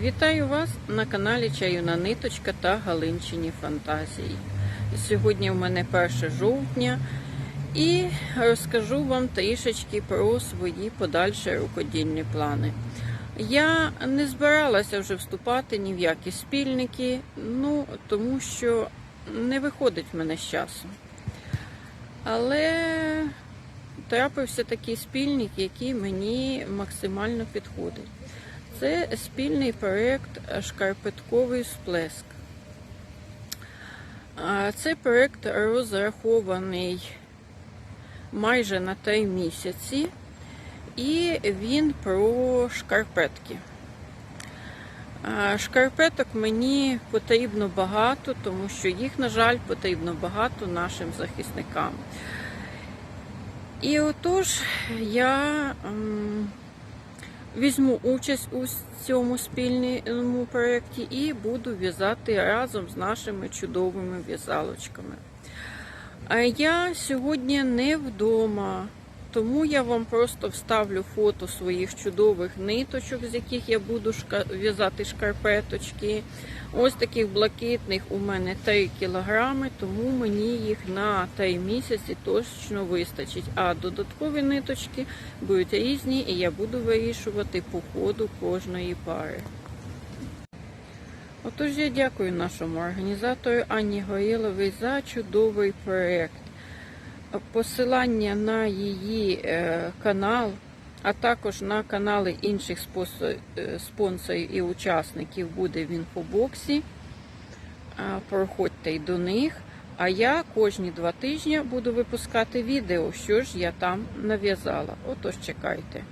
Вітаю вас на каналі Чаюна Ниточка та Галинчині Фантазії. Сьогодні в мене 1 жовтня і розкажу вам трішечки про свої подальші рукодільні плани. Я не збиралася вже вступати ні в які спільники, ну тому що не виходить в мене з часу. Але трапився такий спільник, який мені максимально підходить. Це спільний проєкт Шкарпетковий сплеск. Цей проєкт розрахований майже на три місяці, і він про шкарпетки. Шкарпеток мені потрібно багато, тому що їх, на жаль, потрібно багато нашим захисникам. І отож я візьму участь у цьому спільному проєкті і буду в'язати разом з нашими чудовими в'язалочками. А я сьогодні не вдома, тому я вам просто вставлю фото своїх чудових ниточок, з яких я буду в'язати шкарпеточки. Ось таких блакитних у мене 3 кілограми, тому мені їх на 3 місяці точно вистачить. А додаткові ниточки будуть різні, і я буду вирішувати по ходу кожної пари. Отож, я дякую нашому організатору Анні Горіловій за чудовий проєкт. Посилання на її е, канал, а також на канали інших е, спонсорів і учасників буде в інфобоксі. Проходьте й до них. А я кожні два тижні буду випускати відео, що ж я там нав'язала. Отож, чекайте.